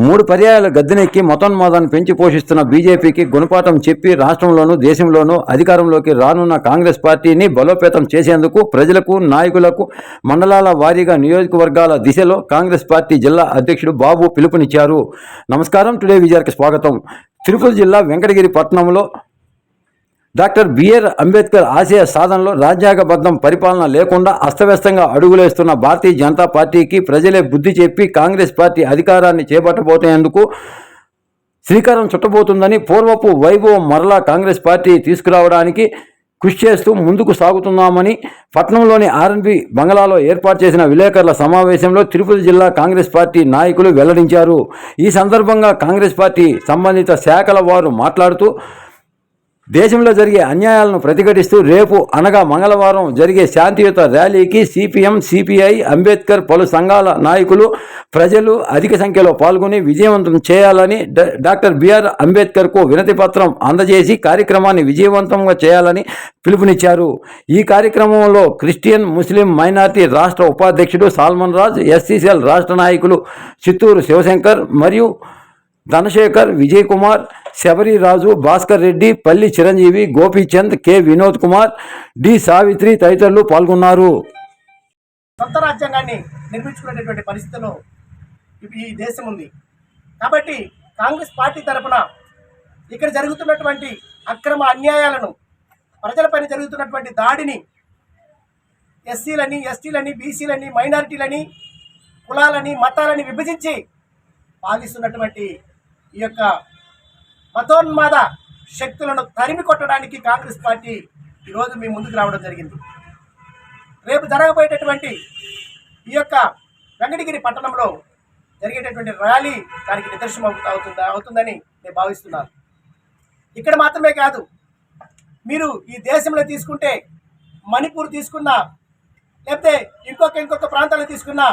మూడు పర్యాయాల గద్దెనెక్కి మతోన్మాదాన్ని పెంచి పోషిస్తున్న బీజేపీకి గుణపాఠం చెప్పి రాష్ట్రంలోనూ దేశంలోనూ అధికారంలోకి రానున్న కాంగ్రెస్ పార్టీని బలోపేతం చేసేందుకు ప్రజలకు నాయకులకు మండలాల వారీగా నియోజకవర్గాల దిశలో కాంగ్రెస్ పార్టీ జిల్లా అధ్యక్షుడు బాబు పిలుపునిచ్చారు. నమస్కారం. టుడే విజయానికి స్వాగతం. తిరుపతి జిల్లా వెంకటగిరి పట్టణంలో డాక్టర్ బిఆర్ అంబేద్కర్ ఆశయ సాధనలో రాజ్యాంగబద్ధం పరిపాలన లేకుండా అస్తవ్యస్తంగా అడుగులేస్తున్న భారతీయ జనతా పార్టీకి ప్రజలే బుద్ధి చెప్పి కాంగ్రెస్ పార్టీ అధికారాన్ని చేపట్టబోతేందుకు శ్రీకారం చుట్టబోతుందని పూర్వపు వైభవం మరలా కాంగ్రెస్ పార్టీ తీసుకురావడానికి కృషి చేస్తూ ముందుకు సాగుతున్నామని పట్నంలోని ఆర్ఎన్బి బంగళాలో ఏర్పాటు చేసిన విలేకరుల సమావేశంలో తిరుపతి జిల్లా కాంగ్రెస్ పార్టీ నాయకులు వెల్లడించారు. ఈ సందర్భంగా కాంగ్రెస్ పార్టీ సంబంధిత శాఖల వారు మాట్లాడుతూ దేశంలో జరిగే అన్యాయాలను ప్రతిఘటిస్తూ రేపు అనగా మంగళవారం జరిగే శాంతియుత ర్యాలీకి సిపిఎం సిపిఐ అంబేద్కర్ పలు సంఘాల నాయకులు ప్రజలు అధిక సంఖ్యలో పాల్గొని విజయవంతం చేయాలని డాక్టర్ బిఆర్ అంబేద్కర్కు వినతి పత్రం అందజేసి కార్యక్రమాన్ని విజయవంతంగా చేయాలని పిలుపునిచ్చారు. ఈ కార్యక్రమంలో క్రిస్టియన్ ముస్లిం మైనార్టీ రాష్ట్ర ఉపాధ్యక్షుడు సాల్మన్ రాజ్ ఎస్సీసీఎల్ రాష్ట్ర నాయకులు చిత్తూరు శివశంకర్ మరియు ధనశేఖర్ విజయ్ కుమార్ శబరిరాజు భాస్కర్ రెడ్డి పల్లి చిరంజీవి గోపీచంద్ కె. వినోద్ కుమార్ డి. సావిత్రి తదితరులు పాల్గొన్నారు. సొంత రాజ్యాంగాన్ని నిర్మించుకునేటటువంటి పరిస్థితిలో ఈ దేశం ఉంది. కాబట్టి కాంగ్రెస్ పార్టీ తరపున ఇక్కడ జరుగుతున్నటువంటి అక్రమ అన్యాయాలను ప్రజలపైన జరుగుతున్నటువంటి దాడిని ఎస్సీలని ఎస్టీలని బీసీలని మైనారిటీలని కులాలని మతాలని విభజించి పాలిస్తున్నటువంటి ఈ యొక్క మతోన్మాద శక్తులను తరిమి కొట్టడానికి కాంగ్రెస్ పార్టీ ఈరోజు మీ ముందుకు రావడం జరిగింది. రేపు జరగబోయేటటువంటి ఈ యొక్క వెంకటగిరి పట్టణంలో జరిగేటటువంటి ర్యాలీ దానికి నిదర్శనం అవుతుందా అవుతుందని నేను భావిస్తున్నాను. ఇక్కడ మాత్రమే కాదు మీరు ఈ దేశంలో తీసుకుంటే మణిపూర్ తీసుకున్నా లేకపోతే ఇంకొక ఇంకొక ప్రాంతాలు తీసుకున్నా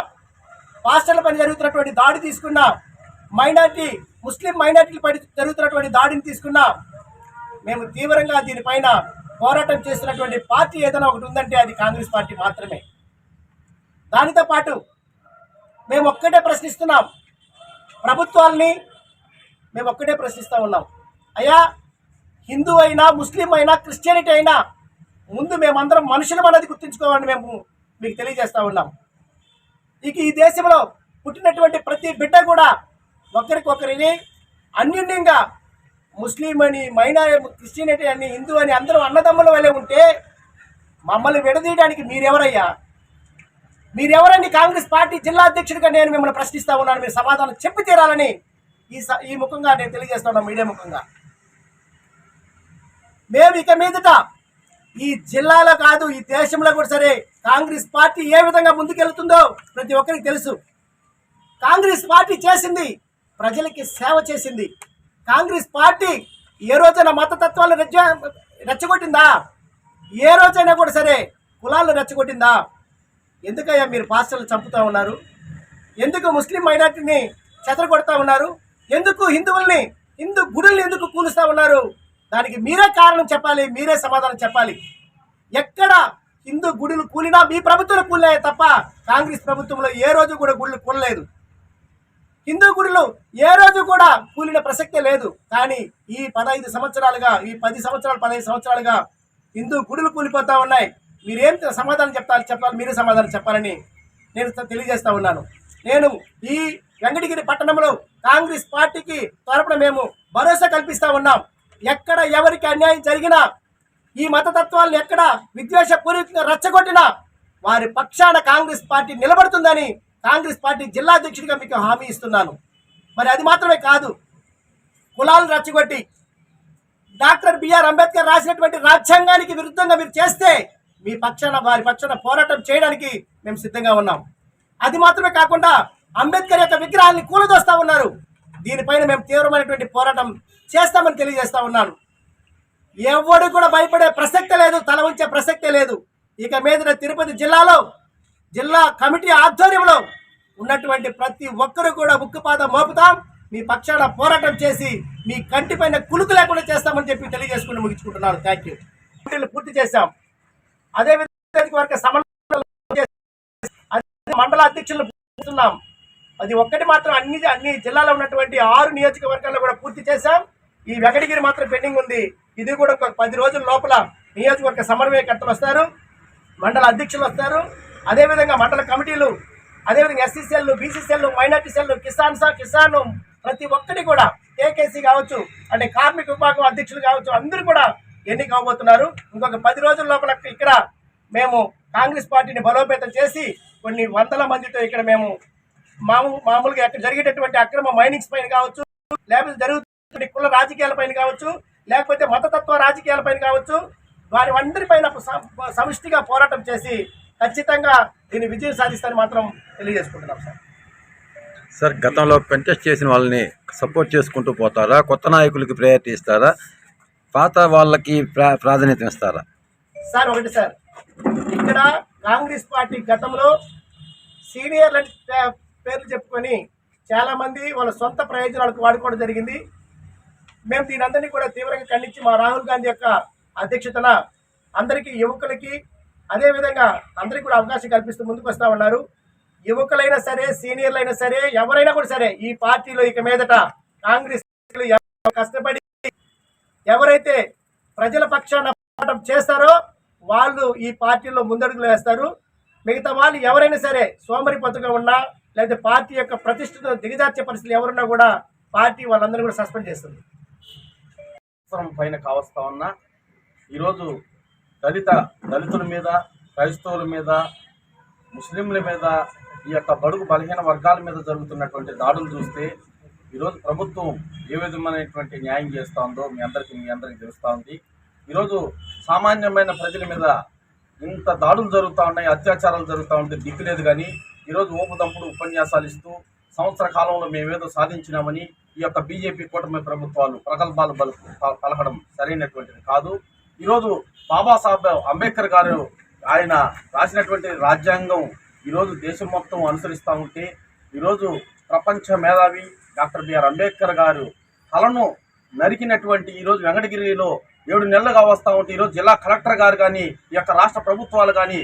హాస్టల్ పని జరుగుతున్నటువంటి దాడి తీసుకున్నా మైనార్టీ ముస్లిం మైనార్టీల పడి జరుగుతున్నటువంటి దాడిని తీసుకున్నా మేము తీవ్రంగా దీనిపైన పోరాటం చేస్తున్నటువంటి పార్టీ ఏదైనా ఒకటి ఉందంటే అది కాంగ్రెస్ పార్టీ మాత్రమే. దానితో పాటు మేము ఒక్కటే ప్రశ్నిస్తున్నాం. ప్రభుత్వాల్ని మేము ఒక్కటే ప్రశ్నిస్తూ ఉన్నాం. అయ్యా హిందూ అయినా ముస్లిం అయినా క్రిస్టియానిటీ అయినా ముందు మేమందరం మనుషులం అనేది గుర్తుంచుకోవాలని మేము మీకు తెలియజేస్తూ ఉన్నాం. ఇక ఈ దేశంలో పుట్టినటువంటి ప్రతి బిడ్డ కూడా ఒకరికొకరిని అన్యోన్యంగా ముస్లిం అని మైనా క్రిస్టియనిటీ అని హిందూ అని అందరూ అన్నదమ్ముల వల్లే ఉంటే మమ్మల్ని విడదీయడానికి మీరెవరయ్యా? మీరెవరని కాంగ్రెస్ పార్టీ జిల్లా అధ్యక్షుడిగా నేను మిమ్మల్ని ప్రశ్నిస్తా ఉన్నాను మీరు సమాధానం చెప్పి తీరాలని ఈ స- ఈ ముఖంగా నేను తెలియజేస్తున్నాను మీడియా ముఖంగా. మేము ఇక మీదట ఈ జిల్లాలో కాదు ఈ దేశంలో కూడా సరే కాంగ్రెస్ పార్టీ ఏ విధంగా ముందుకెళ్తుందో ప్రతి ఒక్కరికి తెలుసు. కాంగ్రెస్ పార్టీ చేసింది ప్రజలకి సేవ చేసింది. కాంగ్రెస్ పార్టీ ఏ రోజైనా మతతత్వాలను రెచ్చ రెచ్చగొట్టిందా? ఏ రోజైనా కూడా సరే కులాలను రెచ్చగొట్టిందా? ఎందుకయ్యా మీరు పాస్టర్లు చంపుతా ఉన్నారు? ఎందుకు ముస్లిం మైనార్టీని చెదరగొడతా ఉన్నారు? ఎందుకు హిందువుల్ని హిందూ గుడుల్ని ఎందుకు కూలుస్తా ఉన్నారు? దానికి మీరే కారణం చెప్పాలి మీరే సమాధానం చెప్పాలి. ఎక్కడ హిందూ గుడులు కూలినా మీ ప్రభుత్వం కూలినాయే తప్ప కాంగ్రెస్ ప్రభుత్వంలో ఏ రోజు కూడా గుళ్ళు కూలలేదు. హిందూ గుడిలో ఏ రోజు కూడా కూలిన ప్రసక్తే లేదు. కానీ ఈ పదహైదు సంవత్సరాలుగా ఈ పది సంవత్సరాలు పదహైదు సంవత్సరాలుగా హిందూ గుడులు కూలిపోతా ఉన్నాయి. మీరేం సమాధానం చెప్తారు చెప్పాలి మీరే సమాధానం చెప్పాలని నేను తెలియజేస్తా ఉన్నాను. నేను ఈ వెంకటగిరి పట్టణంలో కాంగ్రెస్ పార్టీకి తరపున మేము భరోసా కల్పిస్తూ ఉన్నాం. ఎక్కడ ఎవరికి అన్యాయం జరిగినా ఈ మతతత్వాలను ఎక్కడ విద్వేషపూరితంగా రచ్చగొట్టినా వారి పక్షాన కాంగ్రెస్ పార్టీ నిలబడుతుందని కాంగ్రెస్ పార్టీ జిల్లా అధ్యక్షుడిగా మీకు హామీ ఇస్తున్నాను. మరి అది మాత్రమే కాదు కులాలు రచ్చగొట్టి డాక్టర్ బిఆర్ అంబేద్కర్ రాసినటువంటి రాజ్యాంగానికి విరుద్ధంగా మీరు చేస్తే మీ పక్షాన వారి పక్షాన పోరాటం చేయడానికి మేము సిద్ధంగా ఉన్నాం. అది మాత్రమే కాకుండా అంబేద్కర్ యొక్క విగ్రహాన్ని కూలదోస్తా ఉన్నారు. దీనిపైన మేము తీవ్రమైనటువంటి పోరాటం చేస్తామని తెలియజేస్తా ఉన్నాను. ఎవడు కూడా భయపడే ప్రసక్తే లేదు తల ఉంచే ప్రసక్తే లేదు. ఇక మీద తిరుపతి జిల్లాలో జిల్లా కమిటీ ఆధ్వర్యంలో ఉన్నటువంటి ప్రతి ఒక్కరు కూడా ఉక్కుపాదం మోపుతాం. మీ పక్షాన పోరాటం చేసి మీ కంటిపైన కులుకు లేకుండా చేస్తామని చెప్పి తెలియజేసుకుని ముగించుకుంటున్నాను. థ్యాంక్ యూ పూర్తి చేశాం. అదేవిధంగా వర్గ సమన్వయం మండల అధ్యక్షులు పూర్తున్నాం అది ఒక్కటి మాత్రం అన్ని అన్ని జిల్లాలో ఉన్నటువంటి ఆరు నియోజకవర్గాల్లో కూడా పూర్తి చేశాం. ఈ వెంకటగిరి మాత్రం పెండింగ్ ఉంది. ఇది కూడా ఒక పది రోజుల లోపల నియోజకవర్గ సమన్వయకర్తలు వస్తారు. మండల అధ్యక్షులు వస్తారు. అదేవిధంగా మండల కమిటీలు అదేవిధంగా SC cell BC cell minority cell Kisan సా కిసాన్ ప్రతి ఒక్కటి కూడా ఏకేసీ కావచ్చు అంటే కార్మిక విభాగం అధ్యక్షులు కావచ్చు అందరూ కూడా ఎన్నిక అవబోతున్నారు. ఇంకొక పది రోజుల లోపల ఇక్కడ మేము కాంగ్రెస్ పార్టీని బలోపేతం చేసి కొన్ని వందల మందితో ఇక్కడ మేము మామూ మామూలుగా అక్కడ జరిగేటటువంటి అక్రమ మైనింగ్స్ పైన కావచ్చు లేకపోతే జరుగుతున్న కుల రాజకీయాల పైన కావచ్చు లేకపోతే మతతత్వ రాజకీయాల పైన కావచ్చు వారి అందరిపైన స- సమిష్టిగా పోరాటం చేసి ఖచ్చితంగా దీన్ని విజయం సాధిస్తారని మాత్రం తెలియజేసుకుంటున్నాం సార్. సార్ గతంలో కంటెస్ట్ చేసిన వాళ్ళని సపోర్ట్ చేసుకుంటూ పోతారా? కొత్త నాయకులకి ప్రయారిటీ ఇస్తారా? పాత వాళ్ళకి ప్రా ప్రాధాన్యత ఇస్తారా? సార్ ఒకటి సార్. ఇక్కడ కాంగ్రెస్ పార్టీ గతంలో సీనియర్ల పేర్లు చెప్పుకొని చాలా మంది వాళ్ళ సొంత ప్రయోజనాలకు వాడుకోవడం జరిగింది. మేము దీని అందరినీ కూడా తీవ్రంగా ఖండించి మా రాహుల్ గాంధీ యొక్క అధ్యక్షతన అందరికీ యువకులకి అదేవిధంగా అందరికీ కూడా అవకాశం కల్పిస్తూ ముందుకు వస్తూ ఉన్నారు. యువకులైనా సరే సీనియర్లు అయినా సరే ఎవరైనా కూడా సరే ఈ పార్టీలో ఇక మీదట కాంగ్రెస్ ఎవరు కష్టపడి ఎవరైతే ప్రజల పక్షాన పోరాటం చేస్తారో వాళ్ళు ఈ పార్టీలో ముందడుగులు వేస్తారు. మిగతా వాళ్ళు ఎవరైనా సరే సోమరిపోతుగా ఉన్నా లేదా పార్టీ యొక్క ప్రతిష్టను దిగజార్చే పరిస్థితులు ఎవరున్నా కూడా పార్టీ వాళ్ళందరూ కూడా సస్పెండ్ చేస్తుంది. పైన కావస్తా ఉన్నా ఈరోజు దళిత దళితుల మీద క్రైస్తవుల మీద ముస్లింల మీద ఈ యొక్క బడుగు బలహీన వర్గాల మీద జరుగుతున్నటువంటి దాడులు చూస్తే ఈరోజు ప్రభుత్వం ఏ విధమైనటువంటి న్యాయం చేస్తూ ఉందో మీ అందరికీ మీ అందరికీ తెలుస్తూ ఉంది. ఈరోజు సామాన్యమైన ప్రజల మీద ఇంత దాడులు జరుగుతూ ఉన్నాయి అత్యాచారాలు జరుగుతూ ఉంటే దిక్కులేదు కానీ ఈరోజు ఓపుదంపుడు ఉపన్యాసాలు ఇస్తూ సంవత్సర కాలంలో మేమేదో సాధించినామని ఈ యొక్క బీజేపీ కూటమి ప్రభుత్వాలు ప్రగల్భాలు బలు ప- పలకడం సరైనటువంటిది కాదు. ఈరోజు బాబాసాహెబ్ అంబేద్కర్ గారు ఆయన రాసినటువంటి రాజ్యాంగం ఈరోజు దేశం మొత్తం అనుసరిస్తూ ఉంటే ఈరోజు ప్రపంచ మేధావి డాక్టర్ బిఆర్ అంబేద్కర్ గారు కలను నరికినటువంటి ఈరోజు వెంకటగిరిలో ఏడు నెలలుగా వస్తూ ఉంటే ఈరోజు జిల్లా కలెక్టర్ గారు కానీ ఈ యొక్క రాష్ట్ర ప్రభుత్వాలు కానీ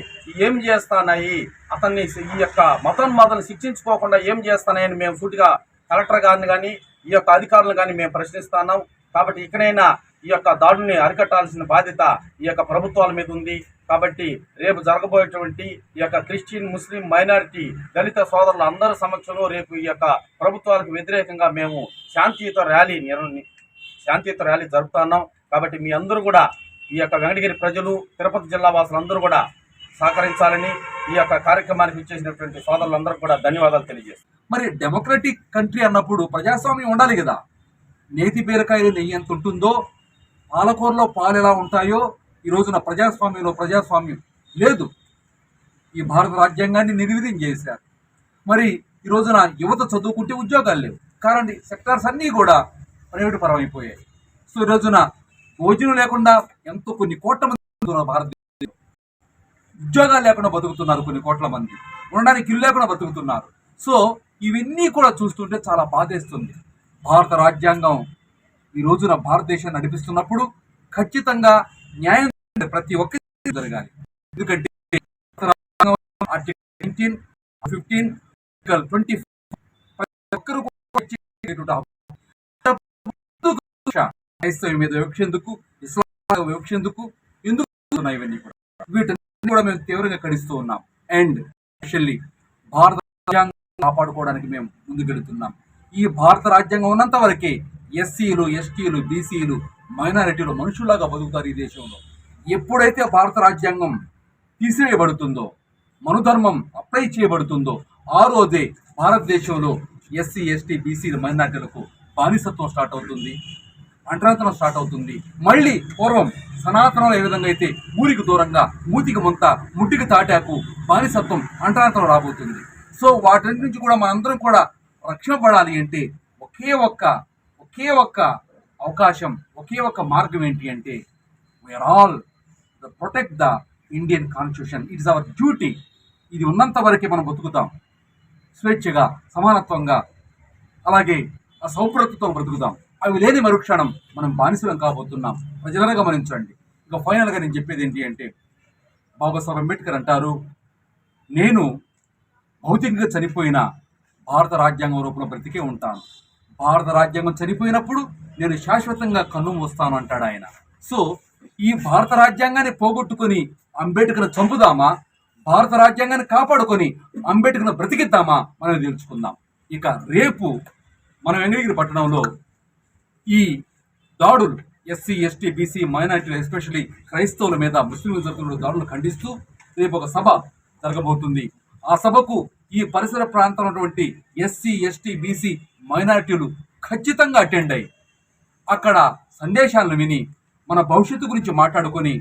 ఏం చేస్తానాయి అతన్ని ఈ యొక్క మతోన్మాదాలను శిక్షించుకోకుండా ఏం చేస్తానాయని మేము సూటిగా కలెక్టర్ గారిని కానీ ఈ యొక్క అధికారులను కానీ మేము ప్రశ్నిస్తున్నాం కాబట్టి ఇక్కడైనా ఈ యొక్క దాడుని అరికట్టాల్సిన బాధ్యత ఈ యొక్క ప్రభుత్వాల మీద ఉంది. కాబట్టి రేపు జరగబోయేటువంటి ఈ యొక్క క్రిస్టియన్ ముస్లిం మైనారిటీ దళిత సోదరుల అందరి సమక్షంలో రేపు ఈ యొక్క ప్రభుత్వాలకు వ్యతిరేకంగా మేము శాంతియుత ర్యాలీ నిర్వ శాంతియుత ర్యాలీ జరుపుతున్నాం కాబట్టి మీ అందరూ కూడా ఈ యొక్క వెంకటగిరి ప్రజలు తిరుపతి జిల్లా వాసులందరూ కూడా సహకరించాలని ఈ యొక్క కార్యక్రమానికి ఇచ్చేసినటువంటి సోదరులందరూ కూడా ధన్యవాదాలు తెలియజేస్తారు మరి డెమోక్రటిక్ కంట్రీ అన్నప్పుడు ప్రజాస్వామ్యం ఉండాలి కదా. నేతి బీరకాయలు నెయ్యి ఎంత ఉంటుందో పాలకూరలో పాలు ఎలా ఉంటాయో ఈ రోజున ప్రజాస్వామ్యంలో ప్రజాస్వామ్యం లేదు. ఈ భారత రాజ్యాంగాన్ని నిర్విధం చేశారు. మరి ఈ రోజున యువత చదువుకుంటే ఉద్యోగాలు లేవు. కారణం సెక్టార్స్ అన్నీ కూడా ప్రైవేటు పరం అయిపోయాయి సో ఈ రోజున భోజనం లేకుండా ఎంతో కొన్ని కోట్ల మంది భారతదేశం భారతదేశంలో. ఉద్యోగాలు లేకుండా బతుకుతున్నారు కొన్ని కోట్ల మంది. ఉండడానికి ఇల్లు లేకుండా బతుకుతున్నారు. సో ఇవన్నీ కూడా చూస్తుంటే చాలా బాధేస్తుంది. భారత రాజ్యాంగం ఈ రోజున భారతదేశాన్ని నడిపిస్తున్నప్పుడు ఖచ్చితంగా న్యాయం ప్రతి ఒక్కరికి జరగాలి. ఎందుకంటే నైన్టీన్ ఫిఫ్టీన్ ట్వంటీ ప్రతి ఒక్కరు కూడా మీద వివక్ష ఇస్లాం మీద ఎందుకు ఉన్నాయి ఇవన్నీ కూడా? వీటన్ని కూడా మేము తీవ్రంగా ఖండిస్తూ ఉన్నాం. అండ్ స్పెషల్లీ భారత రాజ్యాంగం కాపాడుకోవడానికి మేము ముందుకెళ్తున్నాం. ఈ భారత రాజ్యాంగం ఉన్నంత వరకే ఎస్సీలు ఎస్టీలు బీసీలు మైనారిటీలు మనుషులాగా బతుకుతారు ఈ దేశంలో. ఎప్పుడైతే భారత రాజ్యాంగం తీసివేయబడుతుందో మనుధర్మం అప్లై చేయబడుతుందో ఆ రోజే భారతదేశంలో ఎస్సీ ఎస్టీ బీసీ మైనార్టీలకు బానిసత్వం స్టార్ట్ అవుతుంది అంటరాంతరం స్టార్ట్ అవుతుంది. మళ్ళీ పూర్వం సనాతనంలో ఏ విధంగా అయితే ఊరికి దూరంగా మూతికి ముంత ముట్టికి తాటాకు బానిసత్వం అంటరాతనం రాబోతుంది. సో వాటి నుంచి కూడా మనందరం కూడా రక్షణ పడాలి అంటే ఒకే ఒక్క ఒకే ఒక్క అవకాశం ఒకే ఒక్క మార్గం ఏంటి అంటే we're all the protect the Indian constitution it's our duty ఇది ఉన్నంత వరకే మనం బతుకుతాం స్వేచ్ఛగా సమానత్వంగా అలాగే ఆ సౌభ్రతతో బ్రతుకుతాం. అవి లేని మరుక్షణం మనం బానిసలం కాబోతున్నాం. ప్రజలను గమనించండి. ఇక ఫైనల్గా నేను చెప్పేది ఏంటి అంటే బాబాసాహెబ్ అంబేద్కర్ అంటారు నేను భౌతికంగా చనిపోయిన భారత రాజ్యాంగం రూపంలో బ్రతికే ఉంటాను. భారత రాజ్యాంగం చనిపోయినప్పుడు నేను శాశ్వతంగా కన్ను మూస్తాను అంటాడు ఆయన. సో ఈ భారత రాజ్యాంగాన్ని పోగొట్టుకొని అంబేద్కర్ను చంపుదామా? భారత రాజ్యాంగాన్ని కాపాడుకొని అంబేద్కర్ను బ్రతికిద్దామా? మనం తెలుసుకుందాం. ఇక రేపు మన వెంకటగిరి పట్టణంలో ఈ దాడులు ఎస్సీ ఎస్టీ బీసీ మైనార్టీలు ఎస్పెషల్లీ క్రైస్తవుల మీద ముస్లింలు జరుగుతున్న దాడులను ఖండిస్తూ రేపు ఒక సభ జరగబోతుంది. ఆ సభకు ఈ పరిసర ప్రాంతంలో ఉన్నటువంటి ఎస్సీ ఎస్టీ బీసీ మైనారిటీలు ఖచ్చితంగా అటెండ్ అయ్యి అక్కడ సందేశాలను విని మన భవిష్యత్తు గురించి మాట్లాడుకొని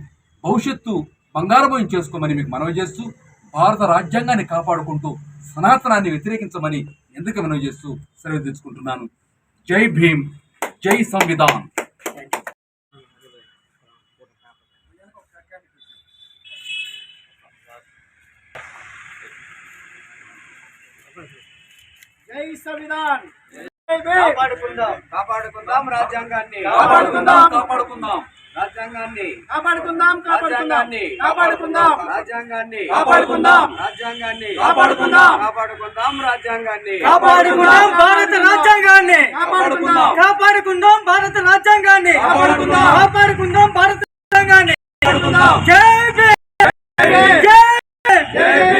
భవిష్యత్తు బంగారమయం చేసుకోమని మీకు మనవి చేస్తూ భారత రాజ్యాంగాన్ని కాపాడుకుంటూ సనాతనాన్ని వ్యతిరేకించమని ఎందుకు మనవి చేస్తూ సెలవు తెచ్చుకుంటున్నాను జై భీమ్ జై సంవిధాన్. జై సంవిధాన్. జై. కాపాడుకుందాం కాపాడుకుందాం రాజ్యాంగాన్ని. కాపాడుకుందాం. కాపాడుకుందాం రాజ్యాంగాన్ని. కాపాడుకుందాం కాపాడుకుందాం. రాజ్యాంగాన్ని. కాపాడుకుందాం. రాజ్యాంగాన్ని. కాపాడుకుందాం. రాజ్యాంగాన్ని. కాపాడుకుందాం. కాపాడుకుందాం రాజ్యాంగాన్ని. కాపాడుకుందాం. భారత రాజ్యాంగాన్ని. కాపాడుకుందాం. కాపాడుకుందాం భారత రాజ్యాంగాన్ని. కాపాడుకుందాం. కాపాడుకుందాం భారత రాజ్యాంగాన్ని. జై భీమ్! జై